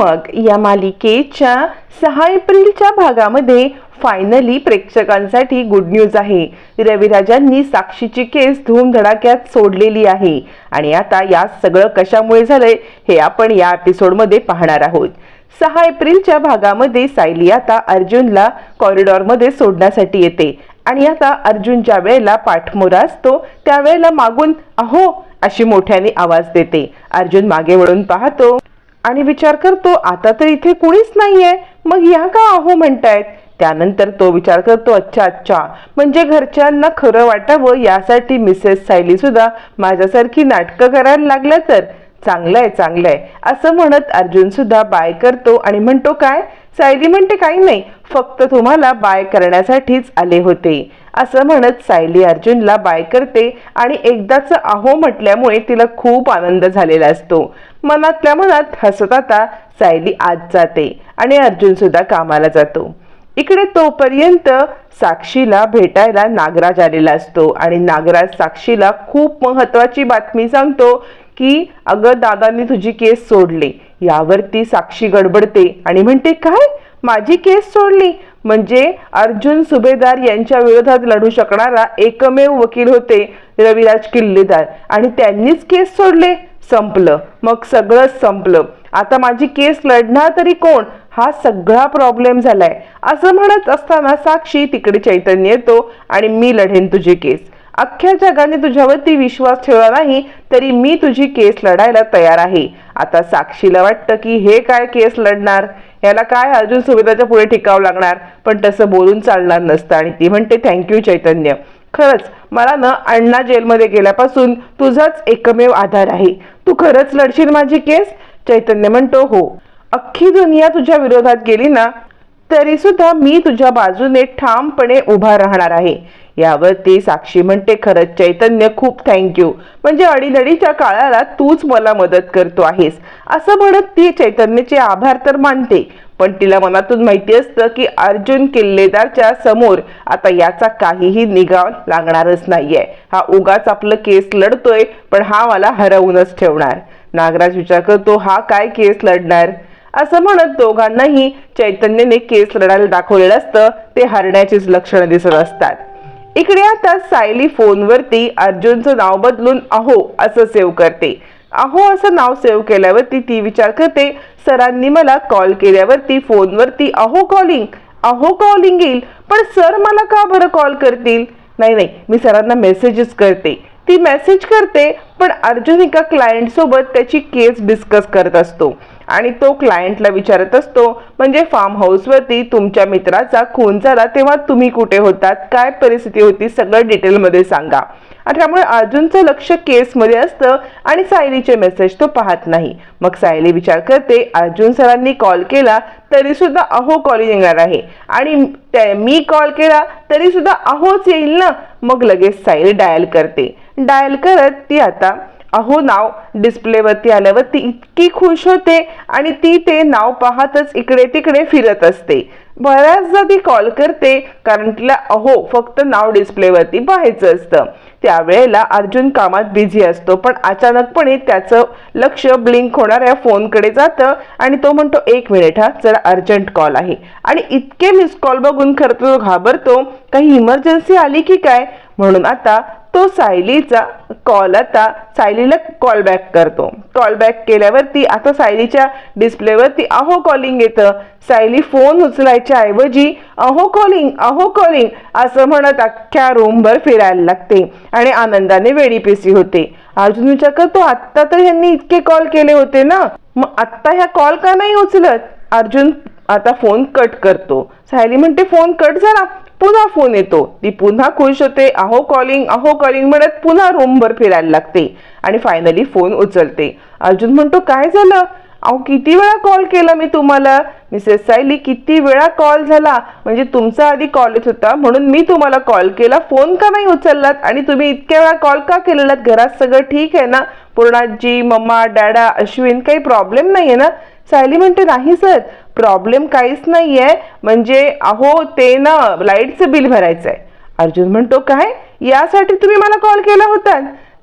मग या मालिकेच्या सहा एप्रिलच्या भागामध्ये फायनली प्रेक्षकांसाठी गुड न्यूज आहे. रविराजांनी साक्षीची केस धूमधडाक्यात सोडलेली आहे. आणि आता या सगळं कशामुळे झालंय हे आपण या एपिसोडमध्ये पाहणार आहोत. सहा एप्रिलच्या भागामध्ये सायली आता अर्जुनला कॉरिडॉरमध्ये सोडण्यासाठी येते. आणि आता अर्जुन ज्या वेळेला पाठमोरा असतो त्यावेळेला मागून अहो अशी मोठ्याने आवाज देते. अर्जुन मागे वळून पाहतो आणि विचार करतो आता तर इथे कुणीच नाहीये. मग या का अहो म्हणतायत? त्यानंतर तो विचार करतो अच्छा अच्छा. म्हणजे घरच्यांना खरं वाटावं यासाठी मिसेस सायली सुद्धा माझ्यासारखी नाटकं करायला लागल्या तर? चांगलंय चांगलंय. असं म्हणत अर्जुन सुद्धा बाय करतो आणि म्हणतो काय? सायली म्हणते काही नाही. फक्त तुम्हाला बाय करण्यासाठीच आले होते. असं म्हणत सायली अर्जुनला बाय करते आणि एकदाच अहो म्हटल्यामुळे तिला खूप आनंद झालेला असतो. मनातल्या मनात हसत आता सायली आत जाते आणि अर्जुन सुद्धा कामाला जातो. इकडे तोपर्यंत साक्षीला भेटायला नागराज आलेला असतो आणि नागराज साक्षीला खूप महत्वाची बातमी सांगतो की अगं दादांनी तुझी केस सोडली. यावरती साक्षी गडबडते आणि म्हणते काय? माझी केस सोडली? म्हणजे अर्जुन सुभेदार यांच्या विरोधात लढू शकणारा एकमेव वकील होते रविराज किल्लेदार आणि त्यांनीच केस सोडले. संपलं. मग सगळंच संपलं. आता माझी केस लढणार तरी कोण? हा सगळा प्रॉब्लेम झालाय. असं म्हणत असताना साक्षी तिकडे चैतन्य येतो आणि मी लढेन तुझी केस. अख्ख्या जगाने तुझ्यावरती विश्वास ठेवला नाही तरी मी तुझी केस लढायला तयार आहे. आता साक्षीला वाटतं की हे काय केस लढणार? याला काय अर्जुन सुविधाच्या पुढे टिकावं लागणार? पण तसं बोलून चालणार नसतं आणि ती म्हणते थँक्यू चैतन्य. खरंच मला ना अण्णा जेलमध्ये गेल्यापासून तुझाच एकमेव आधार आहे. तू खरंच लढशील माझी केस? चैतन्य म्हणतो हो. अख्खी दुनिया तुझ्या विरोधात गेली ना तरी सुद्धा मी तुझ्या बाजूने ठामपणे उभा राहणार आहे. यावरती साक्षी म्हणते खरंच चैतन्य खूप थँक्यू म्हणजे अडीनडीच्या काळाला तूच मला मदत करतो आहेस. असं म्हणत ती चैतन्याचे आभार तर मानते पण तिला मनातून माहिती असतं की अर्जुन किल्लेदारच्या समोर आता याचा काहीही निगाव लागणारच नाहीये. हा उगाच आपलं केस लढतोय पण हा मला हरवूनच ठेवणार. नागराज विचार करतो हा काय केस लढणार? असं म्हणत दोघांनाही चैतन्यने केस लढायला दाखवलेलं असतं ते हरण्याचीच लक्षणं दिसत असतात. इकडे आता सायली फोनवरती अर्जुनचं नाव बदलून अहो असं सेव्ह करते. अहो असं नाव सेव्ह केल्यावरती ती विचार करते. सरांनी मला कॉल केल्यावरती फोनवरती अहो कॉलिंग अहो कॉलिंग येईल पण सर मला का बरं कॉल करतील? नाही नाही मी सरांना मेसेजेस करते. ती मेसेज करते पण अर्जुन एका क्लायंट सोबत त्याची केस डिस्कस करत असतो. आणि तो क्लायंटला विचारत असतो म्हणजे फार्म हाऊसवरती तुमच्या मित्राचा खून झाला तेव्हा तुम्ही कुठे होतात? काय परिस्थिती होती? सगळं डिटेलमध्ये सांगा. त्यामुळे अर्जुनचं लक्ष केसमध्ये असतं आणि सायलीचे मेसेज तो पाहत नाही. मग सायली विचार करते अर्जुन सरांनी कॉल केला तरी सुद्धा अहो कॉल येणार आहे. आणि मी कॉल केला तरी सुद्धा अहोच येईल ना? मग लगेच सायली डायल करते. डायल करत ती आता अहो नाव डिस्प्लेवरती आल्यावर ती इतकी खुश होते आणि ती ते नाव पाहतच इकडे तिकडे फिरत असते. बऱ्याचदा ती कॉल करते कारण तिला अहो फक्त नाव डिस्प्लेवरती पाहायचं असतं. त्यावेळेला अर्जुन कामात बिझी असतो पण अचानकपणे त्याचं लक्ष ब्लिंक होणाऱ्या फोनकडे जातं आणि तो म्हणतो एक मिनिट हा जरा अर्जंट कॉल आहे. आणि इतके मिस कॉल बघून खरं तो घाबरतो काही इमर्जन्सी आली की काय? म्हणून आता तो सायलीचा कॉल आता सायलीला कॉल बॅक करतो. कॉल बॅक केल्यावरती आता सायलीच्या डिस्प्लेवरती अहो कॉलिंग येतं. सायली फोन उचलायच्या ऐवजी अहो कॉलिंग अहो कॉलिंग असं म्हणत अख्ख्या रूमभर फिरायला लागते आणि आनंदाने वेडी पिसी होते. अर्जुन विचार करतो आत्ता तर ह्यांनी इतके कॉल केले होते ना? मग आत्ता ह्या कॉल का नाही उचलत? अर्जुन आता फोन कट करतो. सायली म्हणते फोन कट झाला. पुन्हा फोन येतो. ती पुन्हा खुश होते. अहो कॉलिंग अहो कॉलिंग म्हणत पुन्हा रूमभर फिरायला लागते. आणि फायनली फोन उचलते. अर्जुन म्हणतो काय झालं? अहो किती वेळा कॉल केला मी तुम्हाला? मिसेस सायली किती वेळा कॉल झाला? म्हणजे तुमचा आधी कॉल येत होता म्हणून मी तुम्हाला कॉल केला. फोन का नाही उचललात? आणि तुम्ही इतक्या वेळा कॉल का केलेलात? घरात सगळं ठीक आहे ना? पूर्णाजी मम्मा डॅडा अश्विन काही प्रॉब्लेम नाही आहे ना? सायली म्हणते नाही सर प्रॉब्लेम काहीच नाही आहे म्हणजे अहो ते ना लाईटचं बिल भरायचं आहे अर्जुन म्हणतो काय? यासाठी तुम्ही मला कॉल केला होता.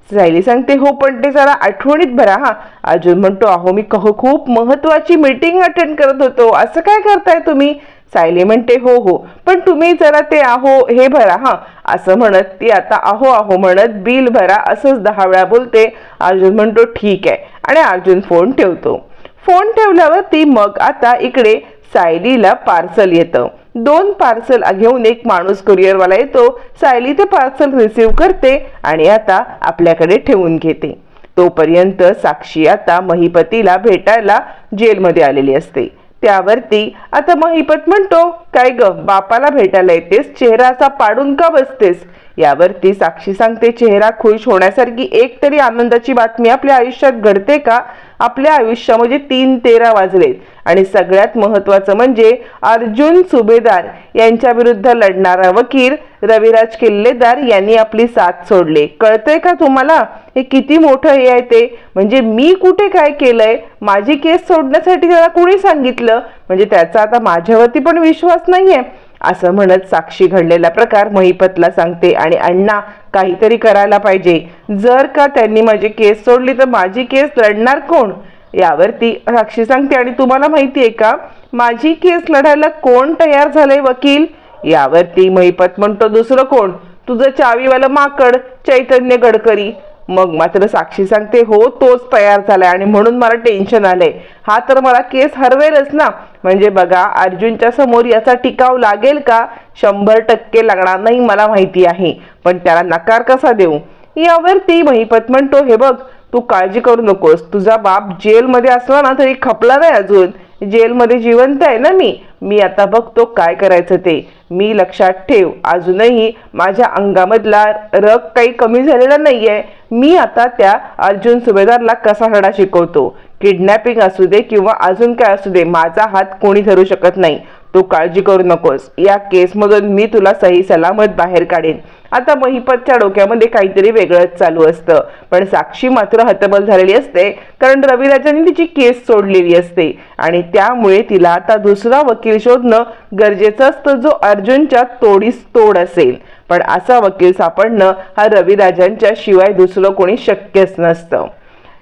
सायली सांगते हो पण ते जरा आठवणीत भरा हा. अर्जुन म्हणतो अहो मी कहो खूप महत्वाची मीटिंग अटेंड करत होतो. असं काय करताय तुम्ही? सायली म्हणते हो हो. पण तुम्ही जरा ते आहो हे भरा हा. असं म्हणत ती आता आहो आहो म्हणत बिल भरा असंच दहा वेळा बोलते. अर्जुन म्हणतो ठीक आहे. आणि अर्जुन फोन ठेवतो. फोन ठेवल्यावरती मग आता इकडे सायलीला पार्सल येतं. दोन पार्सल घेऊन एक माणूस कुरिअरवाला येतो. सायली ते पार्सल रिसीव करते आणि आता आपल्याकडे ठेवून घेते. तोपर्यंत साक्षी आता महिपतीला भेटायला जेलमध्ये आलेली असते. त्यावरती आता महिपत म्हणतो काय ग बापाला भेटायला येतेस? चेहरा असा पाडून का बसतेस? यावरती साक्षी सांगते चेहरा खुश होण्यासारखी एक तरी आनंदाची बातमी आपल्या आयुष्यात घडते का? आपल्या आयुष्यामध्ये तीन तेरा वाजलेत. आणि सगळ्यात महत्वाचं म्हणजे अर्जुन सुभेदार यांच्या विरुद्ध लढणारा वकील रविराज किल्लेदार यांनी आपली साथ सोडले. कळतंय का तुम्हाला? हे किती मोठं हे आहे ते? म्हणजे मी कुठे काय केलंय? माझी केस सोडण्यासाठी त्याला कुणी सांगितलं? म्हणजे त्याचा आता माझ्यावरती पण विश्वास नाहीये. असं म्हणत साक्षी घडलेला प्रकार महिपतला सांगते आणि अण्णा काहीतरी करायला पाहिजे. जर का त्यांनी माझी केस सोडली तर माझी केस लढणार कोण? यावरती साक्षी सांगते आणि तुम्हाला माहिती आहे का? माझी केस लढायला कोण तयार झालंय वकील? यावरती महिपत म्हणतो दुसरं कोण? तुझं चावीवालं माकड चैतन्य गडकरी. मग मात्र साक्षी सांगते हो तोच तयार झालाय. आणि म्हणून मला टेन्शन आलंय. हा तर मला केस हरवेलच ना. म्हणजे बघा अर्जुनच्या समोर याचा टिकाव लागेल का? शंभर टक्के लागणार नाही मला माहिती आहे. पण त्याला नकार कसा देऊ? यावरती महिपत म्हणतो हे बघ तू काळजी करू नकोस. तुझा बाप जेलमध्ये असला ना तरी खपला नाही अजून. जेलमध्ये जिवंत आहे ना मी? मी आता बघतो काय करायचं ते. मी लक्षात ठेव अजूनही माझ्या अंगामधला रग काही कमी झालेला नाहीये. मी आता त्या अर्जुन सुभेदारला कसा धडा शिकवतो? किडनॅपिंग असू दे किंवा अजून काय असू दे माझा हात कोणी धरू शकत नाही. तू काळजी करू नकोस. या केसमधून मी तुला सही सलामत बाहेर काढेन. आता महिपतच्या डोक्यामध्ये काहीतरी वेगळंच चालू असतं. पण साक्षी मात्र हतबल झालेली असते कारण रविराजांनी तिची केस सोडलेली असते. आणि त्यामुळे तिला आता दुसरा वकील शोधणं गरजेचं असतं जो अर्जुनच्या तोडीस तोड असेल. पण असा वकील सापडणं हा रविराजांच्या शिवाय दुसरं कोणी शक्यच नसतं.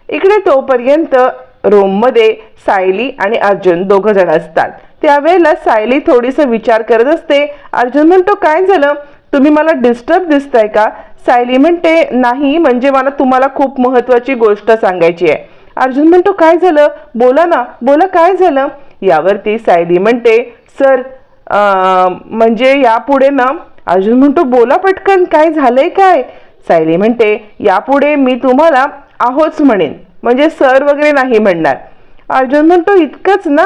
इकडे तोपर्यंत रोममध्ये सायली आणि अर्जुन दोघं जण असतात. त्यावेळेला सायली थोडीस विचार करत असते अर्जुन म्हणतो काय झालं? तुम्ही मला डिस्टर्ब दिसताय का? सायली म्हणते नाही म्हणजे मला तुम्हाला खूप महत्वाची गोष्ट सांगायची आहे. अर्जुन म्हणतो काय झालं? बोला ना बोला काय झालं? यावरती सायली म्हणते सर म्हणजे यापुढे ना? अर्जुन म्हणतो बोला पटकन काय झालंय काय? सायली म्हणते यापुढे मी तुम्हाला आहोच म्हणेन. म्हणजे सर वगैरे नाही म्हणणार. अर्जुन म्हणतो इतकंच ना?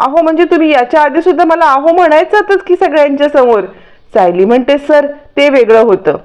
आहो म्हणजे तुम्ही याच्या आधी सुद्धा मला अहो म्हणायचातच की सगळ्यांच्या समोर. सायली म्हणते सर ते वेगळं होतं.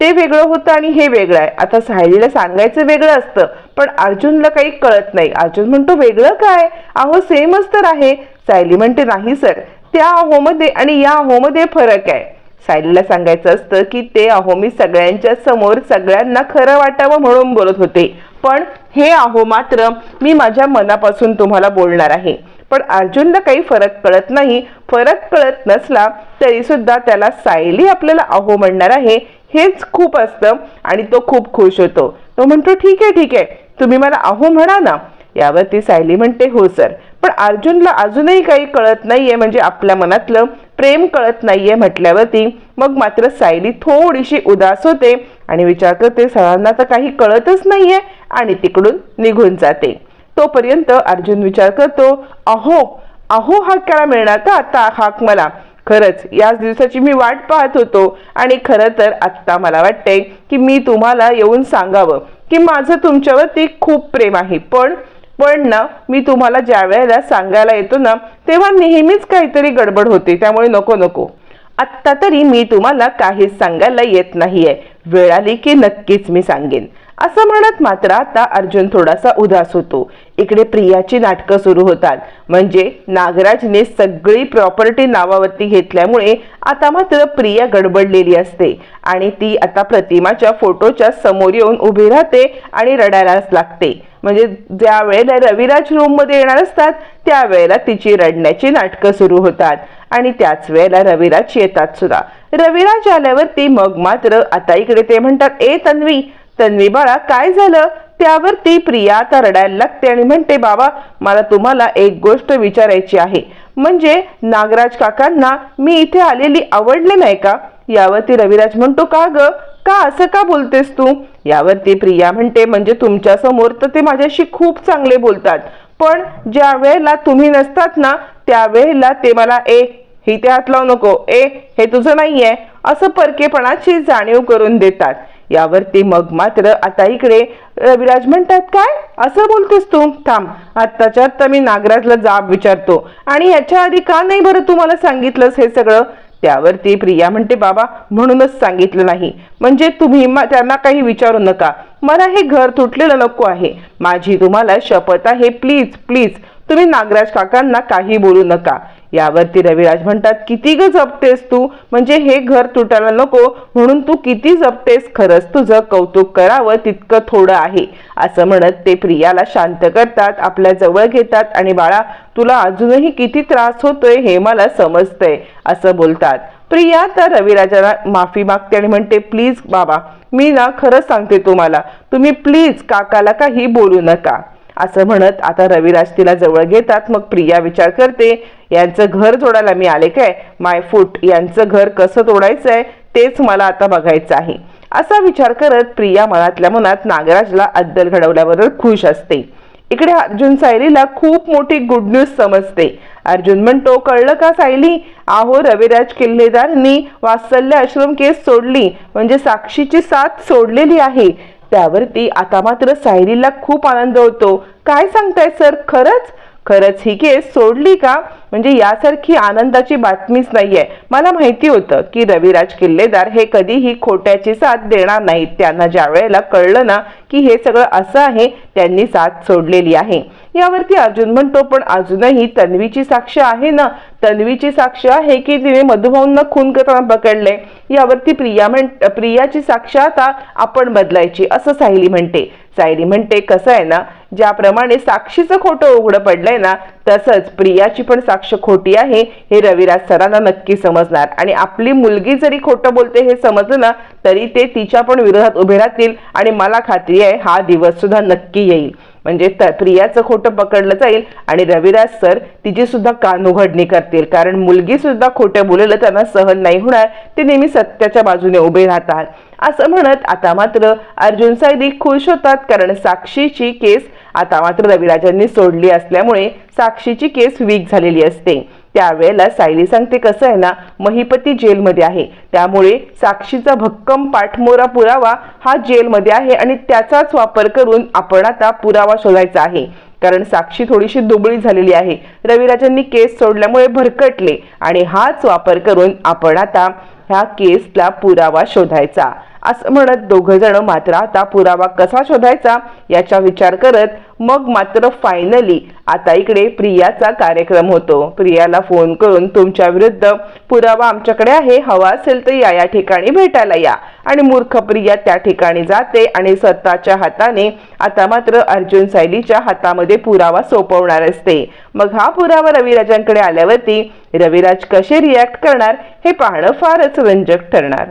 ते वेगळं होतं आणि हे वेगळं आहे. आता सायलीला सांगायचं वेगळं असतं पण अर्जुनला काही कळत नाही. अर्जुन म्हणतो वेगळं काय? अहो सेमच तर आहे. सायली म्हणते नाही सर. त्या अहोमध्ये आणि या अहोमध्ये फरक आहे. सायलीला सांगायचं असतं की ते अहो मी सगळ्यांच्या समोर सगळ्यांना खरं वाटावं म्हणून बोलत होते. पण हे अहो मात्र मी माझ्या मनापासून तुम्हाला बोलणार आहे. पण अर्जुनला काही फरक कळत नाही. फरक कळत नसला तरी सुद्धा त्याला सायली आपल्याला अहो म्हणणार आहे हेच खूप असतं आणि तो खूप खुश होतो. तो म्हणतो ठीक आहे ठीक आहे. तुम्ही मला अहो म्हणा ना. यावरती सायली म्हणते हो सर. पण अर्जुनला अजूनही काही कळत नाहीये म्हणजे आपल्या मनातलं प्रेम कळत नाहीये म्हटल्यावरती मग मात्र सायली थोडीशी उदास होते आणि विचार करते सरांना तर काही कळतच नाहीये. आणि तिकडून निघून जाते. तोपर्यंत अर्जुन विचार करतो अहो अहो हा काय मिळणार का आता हाक मला. खरंच याच दिवसाची मी वाट पाहत होतो आणि खरं तर आत्ता मला वाटतंय की मी तुम्हाला येऊन सांगावं की माझं तुमच्यावरती खूप प्रेम आहे. पण पण ना मी तुम्हाला ज्या वेळेला सांगायला येतो ना तेव्हा नेहमीच काहीतरी गडबड होते. त्यामुळे नको नको. आत्ता तरी मी तुम्हाला काहीच सांगायला येत नाहीये. वेळ आली की नक्कीच मी सांगेन. असं म्हणत मात्र आता अर्जुन थोडासा उदास होतो. इकडे प्रियाची नाटकं सुरू होतात. म्हणजे नागराजने सगळी प्रॉपर्टी नावावरती घेतल्यामुळे आता मात्र प्रिया गडबडलेली असते. आणि ती आता प्रतिमाच्या फोटोच्या समोर येऊन उभी राहते आणि रडायलाच लागते. म्हणजे ज्या वेळेला रविराज रूममध्ये येणार असतात त्यावेळेला तिची रडण्याची नाटकं सुरू होतात. आणि त्याच वेळेला रविराज येतात सुद्धा. रविराज आल्यावरती मग मात्र आता इकडे ते म्हणतात ए तन्वी तन्वी बाळा काय झालं? त्यावरती प्रिया आता रडायला लागते आणि म्हणते बाबा मला तुम्हाला एक गोष्ट विचारायची आहे. म्हणजे नागराज काकांना मी इथे आलेली आवडले नाही का? यावरती रविराज म्हणतो का ग? का असं का बोलतेस तू? यावरती प्रिया म्हणते म्हणजे तुमच्यासमोर तर ते माझ्याशी खूप चांगले बोलतात. पण ज्या वेळेला तुम्ही नसतात ना त्यावेळेला ते मला ए हिते हात लावू नको. ए हे तुझं नाहीये. असं परकेपणाची जाणीव करून देतात. यावरती मग मात्र आता इकडे रविराज म्हणतात काय? असं बोलतेस तू? थांब. आत्ताच्या आत्ता मी नागराजला जाब विचारतो आणि याच्या आधी का नाही बरं तुम्हाला सांगितलंस हे सगळं? त्यावरती प्रिया म्हणते बाबा म्हणूनच सांगितलं नाही. म्हणजे तुम्ही त्यांना काही विचारू नका. मला हे घर तुटलेलं नको आहे. माझी तुम्हाला शपथ आहे. Please please. तुम्ही नागराज काकांना काही बोलू नका. यावरती रविराज म्हणतात किती ग जपतेस तू? म्हणजे हे घर तुटायला नको म्हणून तू किती जपतेस? खरंच तुझं कौतुक करावं तितकं थोडं आहे. असं म्हणत ते प्रियाला शांत करतात आपल्या जवळ घेतात आणि बाळा तुला अजूनही किती त्रास होतोय हे मला समजतंय असं बोलतात. प्रिया तर रविराजाला माफी मागते आणि म्हणते प्लीज बाबा मी ना खरंच सांगते तुम्हाला. तुम्ही प्लीज काकाला काही बोलू नका. असं म्हणत आता रविराज तिला जवळ घेतात. मग प्रिया विचार करते यांचं घर जोडायला मी आले काय? माय फूट यांचं घर कसं तोडायचं आहे तेच मला आता बघायचं आहे. असा विचार करत प्रिया मनातल्या मनात नागराजला अद्दल घडवल्याबद्दल खुश असते. इकडे अर्जुन सायलीला खूप मोठी गुड न्यूज समजते. अर्जुन म्हणतो कळलं का सायली? आहो रविराज किल्लेदारनी वात्सल्य आश्रम केस सोडली. म्हणजे साक्षीची साथ सोडलेली आहे. त्यावरती आता मात्र सायलीला खूप आनंद होतो. काय सांगताय सर? खरंच? खरंच ही केस सोडली का? म्हणजे यासारखी आनंदाची बातमीच नाहीये. मला माहिती होतं की रविराज किल्लेदार हे कधीही खोट्याची साथ देणार नाहीत. त्यांना ज्या वेळेला कळलं ना की हे सगळं असं आहे त्यांनी साथ सोडलेली आहे. यावरती अर्जुन म्हणतो पण अजूनही तन्वीची साक्ष आहे ना? तन्वीची साक्ष आहे की तिने मधुभाऊंना खून करताना पकडले? यावरती प्रिया म्हण प्रियाची साक्ष आता आपण बदलायची असं सायली म्हणते. सायली म्हणते कसं आहे ना ज्याप्रमाणे साक्षीचं खोटं उघडं पडलंय ना तसंच प्रियाची पण साक्ष खोटी आहे हे रविराज सरांना नक्की समजणार. आणि आपली मुलगी जरी खोटं बोलते हे समजलं ना तरी ते तिच्या पण विरोधात उभे राहतील आणि मला खात्री आहे हा दिवस सुद्धा नक्की येईल. म्हणजे त- प्रियाचं खोटं पकडलं जाईल आणि रविराज सर तिची सुद्धा कान उघडणी करतील? कारण मुलगी सुद्धा खोटं बोललेलं त्यांना सहन नाही होणार. ते नेहमी सत्याच्या बाजूने उभे राहतात. असं म्हणत आता मात्र अर्जुन सायली खुश होतात कारण साक्षीची केस आता मात्र रविराजांनी सोडली असल्यामुळे साक्षीची केस वीक झालेली असते. त्यावेळेला सायली सांगते कसं आहे ना महिपती जेलमध्ये आहे. त्यामुळे साक्षीचा भक्कम पाठमोरा पुरावा हा जेलमध्ये आहे आणि त्याचाच वापर करून आपण आता पुरावा शोधायचा आहे. कारण साक्षी थोडीशी दुबळी झालेली आहे. रविराजांनी केस सोडल्यामुळे भरकटले आणि हाच वापर करून आपण आता ह्या केसला पुरावा शोधायचा. असं म्हणत दोघं जण मात्र आता पुरावा कसा शोधायचा याचा विचार करत मग मात्र फायनली आता इकडे प्रियाचा कार्यक्रम होतो. प्रियाला फोन करून तुमच्या विरुद्ध पुरावा आमच्याकडे आहे. हवा असेल तर या या ठिकाणी भेटायला या. आणि मूर्ख प्रिया त्या ठिकाणी जाते आणि स्वतःच्या हाताने आता मात्र अर्जुन सायलीच्या हातामध्ये पुरावा सोपवणार असते. मग हा पुरावा रविराजांकडे आल्यावरती रविराज कसे रिॲक्ट करणार हे पाहणं फारच रंजक ठरणार.